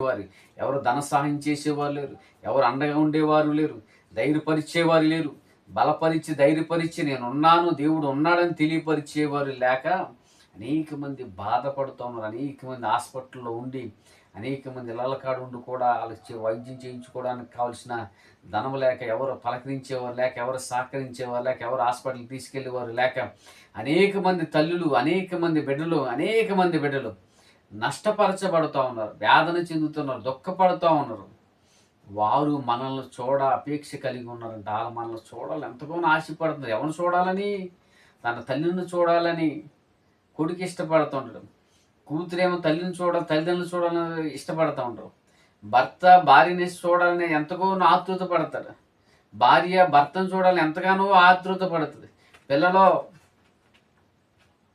వారి ఎవరు ధన సహాయం చేసేవారు లేరు. ఎవరు అండగా ఉండేవారు లేరు. ధైర్యపరిచేవారు లేరు. బలపరిచి ధైర్యపరిచి నేను ఉన్నాను దేవుడు ఉన్నాడని తెలియపరిచేవారు లేక అనేక మంది బాధపడుతున్నారు అనేక మంది హాస్పిటల్లో ఉండి అనేక మంది ఇళ్ళ ఉండి కూడా వాళ్ళకి వైద్యం చేయించుకోవడానికి కావాల్సిన ధనం లేక ఎవరు పలకరించేవారు లేక ఎవరు సహకరించేవారు లేక ఎవరు హాస్పిటల్కి తీసుకెళ్ళేవారు లేక అనేక మంది తల్లులు అనేక మంది బిడ్డలు అనేక మంది బిడ్డలు నష్టపరచబడుతూ ఉన్నారు వేదన చెందుతున్నారు దుఃఖపడుతూ ఉన్నారు. వారు మనల్ని చూడ అపేక్ష కలిగి ఉన్నారంట. వాళ్ళు మనల్ని చూడాలి ఎంతగానో ఆశపడుతున్నారు. ఎవరిని చూడాలని? తన తల్లిని చూడాలని కొడుకు ఇష్టపడుతుంటాడు కూతురేమో తల్లిని చూడాలి తల్లిదండ్రులు చూడాలని ఇష్టపడుతూ ఉంటారు. భర్త భార్యని చూడాలని ఎంతగానో ఆతృత పడతాడు. భార్య భర్తను చూడాలని ఎంతగానో ఆతృత పడుతుంది పిల్లలు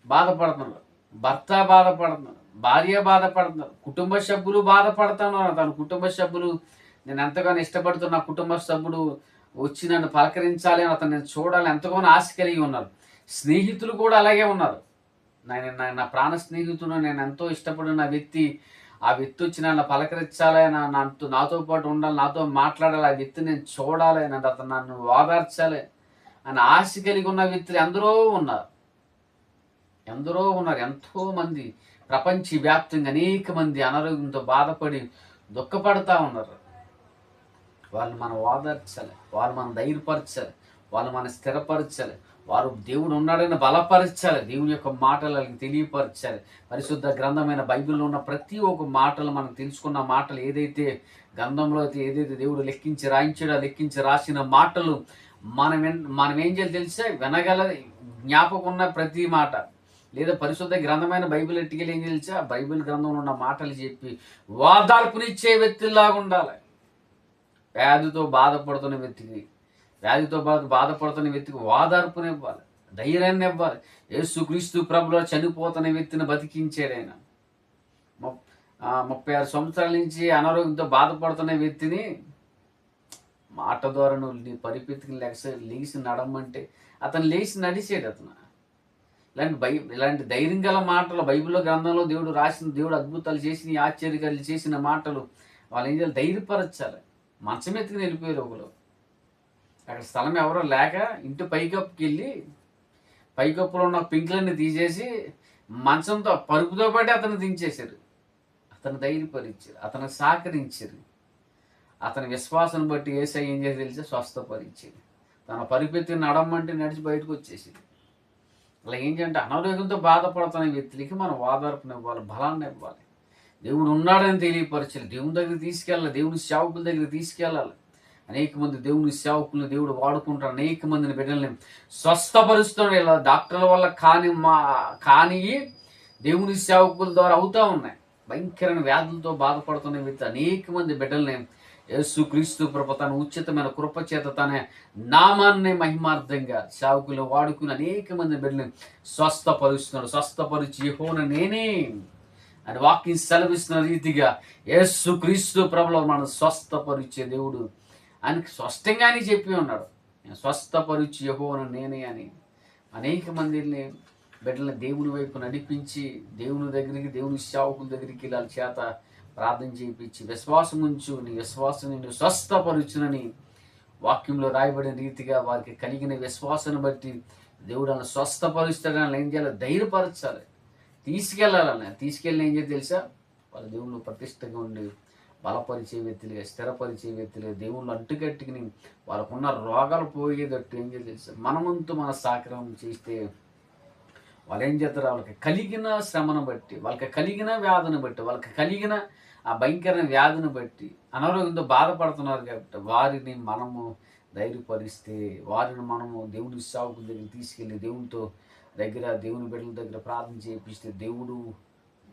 బాధపడుతున్నారు. భర్త బాధపడుతున్నారు. భార్య బాధపడుతున్నారు కుటుంబ సభ్యులు బాధపడుతున్నారు తన కుటుంబ సభ్యులు నేను ఎంతగానో ఇష్టపడుతున్న కుటుంబ సభ్యుడు వచ్చి నన్ను పలకరించాలి అని అతను నేను చూడాలి ఎంతగానో ఆశ కలిగి ఉన్నారు. స్నేహితులు కూడా అలాగే ఉన్నారు. నేను నా- ప్రాణ స్నేహితుడు నేను ఎంతో ఇష్టపడిన వ్యక్తి ఆ వ్యక్తి వచ్చి నన్ను పలకరించాలి నాతో నాతో పాటు ఉండాలి నాతో మాట్లాడాలి ఆ వ్యక్తి నేను చూడాలి నన్ను అతను నన్ను ఓదార్చాలి అని ఆశ కలిగి ఉన్న వ్యక్తులు ఎందరో ఉన్నారు. ఎందరో ఉన్నారు. ఎంతో మంది ప్రపంచవ్యాప్తంగా అనేక మంది అనారోగ్యంతో బాధపడి దుఃఖపడతా ఉన్నారు. వాళ్ళు మనం ఓదార్చాలి వాళ్ళు మనం ధైర్యపరచాలి వాళ్ళు మనం స్థిరపరచాలి వారు దేవుడు ఉన్నాడని బలపరచాలి దేవుని యొక్క మాటలు తెలియపరచాలి. పరిశుద్ధ గ్రంథమైన బైబిల్లో ఉన్న ప్రతి ఒక్క మాటలు మనం తెలుసుకున్న మాటలు ఏదైతే గ్రంథంలో అయితే ఏదైతే దేవుడు లెక్కించి రాయించాడో లెక్కించి రాసిన మాటలు మనం మనం ఏం చేయాలి తెలిసే? వినగల జ్ఞాపకం ఉన్న ప్రతి మాట. లేదా పరిశుద్ధ గ్రంథమైన బైబిల్ ఎట్టుకెళ్ళి ఏం తెలిసా బైబిల్ గ్రంథంలో ఉన్న మాటలు చెప్పి వాదార్పునిచ్చే వ్యక్తిలాగా ఉండాలి. వ్యాధితో బాధపడుతున్న వ్యక్తికి వ్యాధితో బాధ బాధపడుతున్న వ్యక్తికి ఓదార్పునివ్వాలి ధైర్యాన్ని ఇవ్వాలి. యేసుక్రీస్తు ప్రభులో చనిపోతున్న వ్యక్తిని బతికించాడు ముప్- ముప్పై ఆరు సంవత్సరాల నుంచి అనారోగ్యంతో బాధపడుతున్న వ్యక్తిని మాట ద్వారా నువ్వు నీ పరిపెత్తికి లెక్స లేచి నడమంటే అతను లేచి నడిచాడు అతను. ఇలాంటి బై ఇలాంటి ధైర్యం గల మాటలు బైబిల్లో గ్రంథంలో దేవుడు రాసిన దేవుడు అద్భుతాలు చేసిన ఆశ్చర్యకాలు చేసిన మాటలు వాళ్ళు ఏం చేయాలి? ధైర్యపరచాలి. మంచం ఎత్తుకుని వెళ్ళిపోయారు ఒకరు. అక్కడ స్థలం ఎవరో లేక ఇంటి పైకప్పుకి వెళ్ళి పైకప్పులో ఉన్న పింకులన్నీ తీసేసి మంచంతో పరుపుతో పాటు అతను దించేశారు. అతను ధైర్యపరిచారు అతను సహకరించారు. అతని విశ్వాసం బట్టి ఏసై ఏం చేసి తెలిసి? స్వస్థపరిచేది తన పరిపెత్తి నడమంటే నడిచి బయటకు వచ్చేసింది అలా ఏంటంటే అనారోగ్యంతో బాధపడుతున్న వ్యక్తులకి మనం ఓదార్పునివ్వాలి బలాన్ని ఇవ్వాలి. దేవుడు ఉన్నాడని తెలియపరచాలి. దేవుని దగ్గర తీసుకెళ్ళాలి. దేవుని సేవకుల దగ్గర తీసుకెళ్ళాలి. అనేక మంది దేవుని సేవకులను దేవుడు వాడుకుంటాడు. అనేక మందిని బిడ్డల్ని స్వస్థపరుస్తున్నాడు. ఇలా డాక్టర్ల వల్ల కాని మా కాని దేవుని సేవకుల ద్వారా అవుతూ ఉన్నాయి. భయంకరమైన వ్యాధులతో బాధపడుతున్న వ్యక్తి అనేక మంది బిడ్డల్ని యేసు క్రీస్తు ప్రభ తన ఉచితమైన కృపచేత తన నామాన్ని మహిమార్థంగా సేవకులు వాడుకుని అనేక మంది బిడ్డల్ని స్వస్థపరుస్తున్నాడు. స్వస్థపరిచి హోన నేనే అని వాక్యం సెలవిస్తున్న రీతిగా యేసు క్రీస్తు ప్రభులో మనం స్వస్థపరిచే దేవుడు ఆయనకి స్పష్టంగానే చెప్పి ఉన్నాడు. స్వస్థపరిచి యహోవను నేనే అని అనేక మందిని బిడ్డల దేవుని వైపు నడిపించి దేవుని దగ్గరికి దేవుని సేవకుల దగ్గరికి వెళ్ళాలి చేత ప్రార్థన చేయించి విశ్వాసం ఉంచు నీ విశ్వాసం నిన్ను స్వస్థపరుచునని వాక్యంలో రాయబడిన రీతిగా వారికి కలిగిన విశ్వాసాన్ని బట్టి దేవుడు అలా స్వస్థపరుస్తాడని ఏం చేయాలి? ధైర్యపరచాలి. తీసుకెళ్ళాలని తీసుకెళ్ళి ఏం చేయాలి తెలుసా? వాళ్ళ దేవుళ్ళు ప్రతిష్టగా ఉండి బలపరిచే వ్యక్తులుగా స్థిరపరిచే వ్యక్తులుగా దేవుళ్ళు అంటుకట్టుకుని వాళ్ళకున్న రోగాలు పోయేటట్టు ఏం చేయాలి తెలుసా? మనమంతు మన సాక్రమం చేస్తే వాళ్ళు ఏం చేస్తారు? వాళ్ళకి కలిగిన శ్రమను బట్టి వాళ్ళకి కలిగిన వ్యాధిని బట్టి వాళ్ళకి కలిగిన ఆ భయంకరమైన వ్యాధిని బట్టి అనారోగ్యంతో బాధపడుతున్నారు కాబట్టి వారిని మనము ధైర్యపరిస్తే వారిని మనము దేవుని సాగుకు దగ్గర తీసుకెళ్ళి దేవునితో దగ్గర దేవుని బిడ్డల దగ్గర ప్రార్థన చేపిస్తే దేవుడు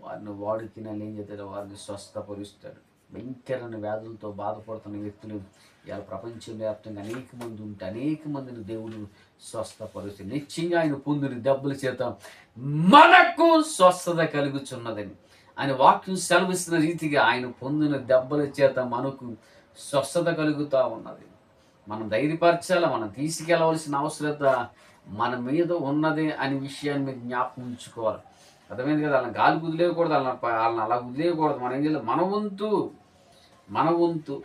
వారిని వాడికి ఏం చేస్తాడు వారిని స్వస్థపరుస్తాడు. భయంకరమైన వ్యాధులతో బాధపడుతున్న వ్యక్తులు ఇవాళ ప్రపంచవ్యాప్తంగా అనేక మంది ఉంటే అనేక మందిని దేవుడు స్వస్థపరుస్తాడు. నిశ్చయంగా ఆయన పొందిన దెబ్బల చేత మనకు స్వస్థత కలుగుచున్నదని. ఆయన వాక్యం సెలవిస్తున్న రీతిగా ఆయన పొందిన దెబ్బల చేత మనకు స్వస్థత కలుగుతూ ఉన్నది. మనం ధైర్యపరచాలి? మనం తీసుకెళ్ళవలసిన అవసరత మన మీద ఉన్నది అనే విషయాన్ని మీరు జ్ఞాపకం ఉంచుకోవాలి. అర్థమైంది కదా? వాళ్ళని గాలి కుదిలేయకూడదు వాళ్ళని వాళ్ళని అలా కుదిలేయకూడదు. మనం ఏం చేయాలి? మన వంతు మన వంతు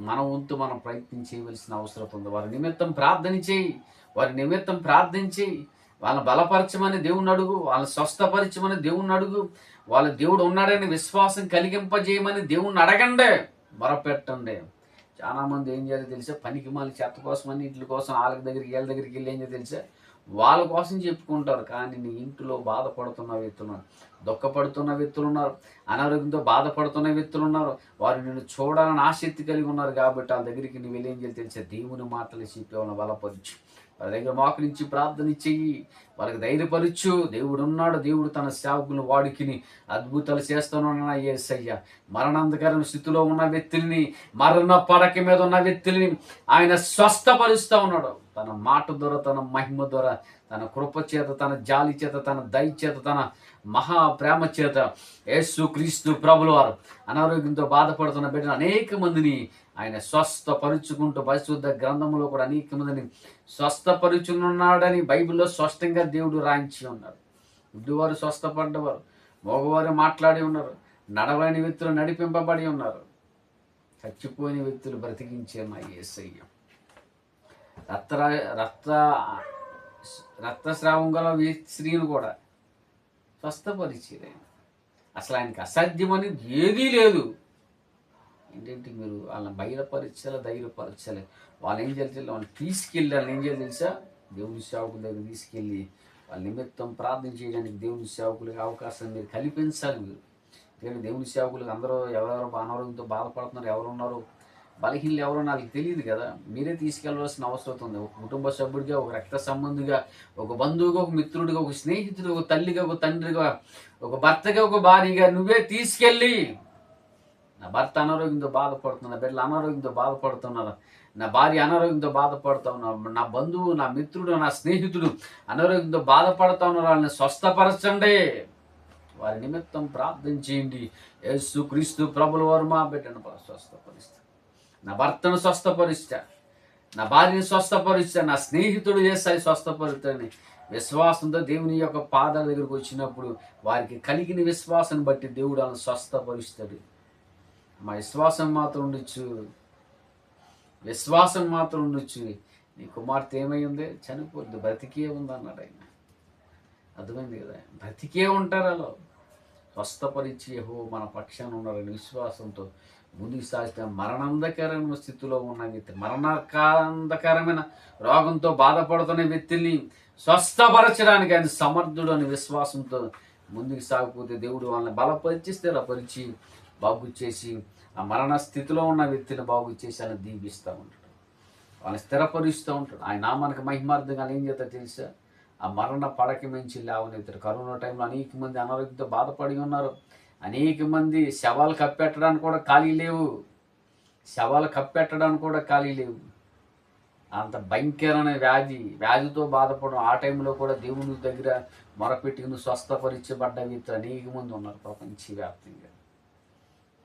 మన వంతు మనం ప్రయత్నం చేయవలసిన అవసరం ఉంది. వారి నిమిత్తం ప్రార్థన చేయి. వారి నిమిత్తం ప్రార్థన చేయి. వాళ్ళని బలపరచమని దేవుని అడుగు వాళ్ళని స్వస్థపరచమని దేవుని అడుగు. వాళ్ళ దేవుడు ఉన్నాడని విశ్వాసం కలిగింపజేయమని దేవుణ్ణి అడగండి మొరపెట్టండి. చాలా మంది ఏం చేయాలో తెలుసా? పనికి మళ్ళీ చెత్త కోసమని ఇంటి కోసం వాళ్ళ దగ్గరికి వీళ్ళ దగ్గరికి వెళ్ళి ఏం వాళ్ళ కోసం చెప్పుకుంటారు. కానీ నీ ఇంటిలో బాధపడుతున్న వ్యక్తులు దుఃఖపడుతున్న వ్యక్తులు ఉన్నారు. అనారోగ్యంతో బాధపడుతున్న వ్యక్తులు ఉన్నారు. వారు నిన్ను చూడాలని ఆసక్తి కలిగి ఉన్నారు కాబట్టి వాళ్ళ దగ్గరికి నువ్వు వెళ్ళేం చేయాలి తెలుసా? దేవుని మాటలు చెప్పి వాళ్ళని బలపరచు. వాళ్ళ దగ్గర మోకరించి ప్రార్థన చెయ్యి. వాళ్ళకి ధైర్యపరచు. దేవుడు ఉన్నాడు. దేవుడు తన సేవకులను వాడికిని అద్భుతాలు చేస్తున్నాడు ఏసయ్య. మరణాంధకరమైన స్థితిలో ఉన్న వ్యక్తుల్ని మరణ పడక మీద ఉన్న వ్యక్తుల్ని ఆయన స్వస్థపరుస్తూ ఉన్నాడు. తన మాట ద్వారా తన మహిమ ద్వారా తన కృప చేత తన జాలి చేత తన దయ చేత తన మహా ప్రేమ చేత యేసు క్రీస్తు ప్రభులు వారు అనారోగ్యంతో బాధపడుతున్న బిడ్డలు అనేక మందిని ఆయన స్వస్థపరుచుకుంటూ పరిశుద్ధ గ్రంథంలో కూడా అనేక మందిని స్వస్థపరుచునున్నాడని బైబిల్లో స్పష్టంగా దేవుడు రాయించి ఉన్నారు. ఇడ్డువారు స్వస్థపడ్డవారు మగవారు మాట్లాడి ఉన్నారు నడవని వ్యక్తులు నడిపింపబడి ఉన్నారు. చచ్చిపోయిన వ్యక్తులు బ్రతికించే మా ఏసయ్య. రక్త రక్త రక్తస్రావం గల స్త్రీలు కూడా స్వస్థపరిచేది అసలు ఆయనకి అసాధ్యమని ఏదీ లేదు. ఏంటంటే మీరు వాళ్ళని బయలుపరచాలి ధైర్యపరచాలి. వాళ్ళు ఏం చేయాలి వాళ్ళని తీసుకెళ్ళి వాళ్ళని ఏం చేయాలి తెలుసా? దేవుని సేవకుల దగ్గర తీసుకెళ్ళి వాళ్ళ నిమిత్తం ప్రార్థన చేయడానికి దేవుని సేవకులకి అవకాశం మీరు కల్పించాలి మీరు. ఎందుకంటే దేవుని సేవకులకు అందరూ ఎవరెవరు అనారోగ్యంతో బాధపడుతున్నారు ఎవరు ఉన్నారు? బలహీనలు ఎవరో నాకు తెలియదు కదా. మీరే తీసుకెళ్ళవలసిన అవసరం ఉంది. ఒక కుటుంబ సభ్యుడిగా ఒక రక్త సంబంధిగా ఒక బంధువుగా ఒక మిత్రుడిగా ఒక స్నేహితుడిగా ఒక తల్లిగా ఒక తండ్రిగా ఒక భర్తగా ఒక భార్యగా నువ్వే తీసుకెళ్ళి నా భర్త అనారోగ్యంతో బాధపడుతున్నా నా బిడ్డలు అనారోగ్యంతో బాధపడుతున్నారు నా భార్య అనారోగ్యంతో బాధపడుతా ఉన్నారు నా బంధువు నా మిత్రుడు నా స్నేహితుడు అనారోగ్యంతో బాధపడుతా ఉన్నారు వాళ్ళని స్వస్థపరచండి. వారి నిమిత్తం ప్రార్థన చేయండి. యేసు క్రీస్తు ప్రభుల వారు మా బిడ్డను స్వస్థపరుస్తా నా భర్తను స్వస్థపరుస్తా నా భార్యను స్వస్థపరుస్తా నా స్నేహితుడు చేస్తాయి స్వస్థపరుతాని విశ్వాసంతో దేవుని యొక్క పాదాల దగ్గరకు వచ్చినప్పుడు వారికి కలిగిన విశ్వాసాన్ని బట్టి దేవుడు వాళ్ళని స్వస్థపరుస్తాడు. మా విశ్వాసం మాత్రం ఉండొచ్చు విశ్వాసం మాత్రం ఉండొచ్చు నీ కుమార్తె ఏమై ఉంది? చనిపోద్ది బ్రతికే ఉంది అన్నాడు ఆయన. అర్థమైంది కదా? బ్రతికే ఉంటారు అలా. స్వస్థపరిచి హో మన పక్షాన ఉన్నారని విశ్వాసంతో ముందుకు సాగితే మరణాంధకరమైన స్థితిలో ఉన్న వ్యక్తి మరణకాంధకరమైన రోగంతో బాధపడుతున్న వ్యక్తిని స్వస్థపరచడానికి ఆయన సమర్థుడు అని విశ్వాసంతో ముందుకు సాగిపోతే దేవుడు వాళ్ళని బలపరిచిస్తేరా పరిచి బాగు చేసి ఆ మరణ స్థితిలో ఉన్న వ్యక్తిని బాగు చేసి ఆయన దీపిస్తూ ఉంటాడు. వాళ్ళని స్థిరపరుస్తూ ఉంటాడు. ఆయన నామానికి మహిమార్థంగా ఏం చేస్తా తెలుసా? ఆ మరణ పడక మించి లేవనెత్తాడు. కరోనా టైంలో అనేక మంది అనారోగ్యంతో బాధపడి ఉన్నారు. అనేక మంది శవాలు కప్పెట్టడానికి కూడా ఖాళీ లేవు. శవాలు కప్పెట్టడానికి కూడా ఖాళీ లేవు. అంత భయంకరమైన వ్యాధి వ్యాధితో బాధపడడం. ఆ టైంలో కూడా దేవుని దగ్గర మొరపెట్టుకుని స్వస్థపరిచబడ్డ వ్యక్తులు అనేక మంది ఉన్నారు ప్రపంచవ్యాప్తంగా.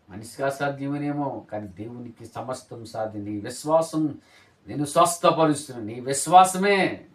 మనిషికి అసాధ్యమనేమో కానీ దేవునికి సమస్తం సాధ్యం. నీ విశ్వాసం నేను స్వస్థపరుస్తున్నాను నీ విశ్వాసమే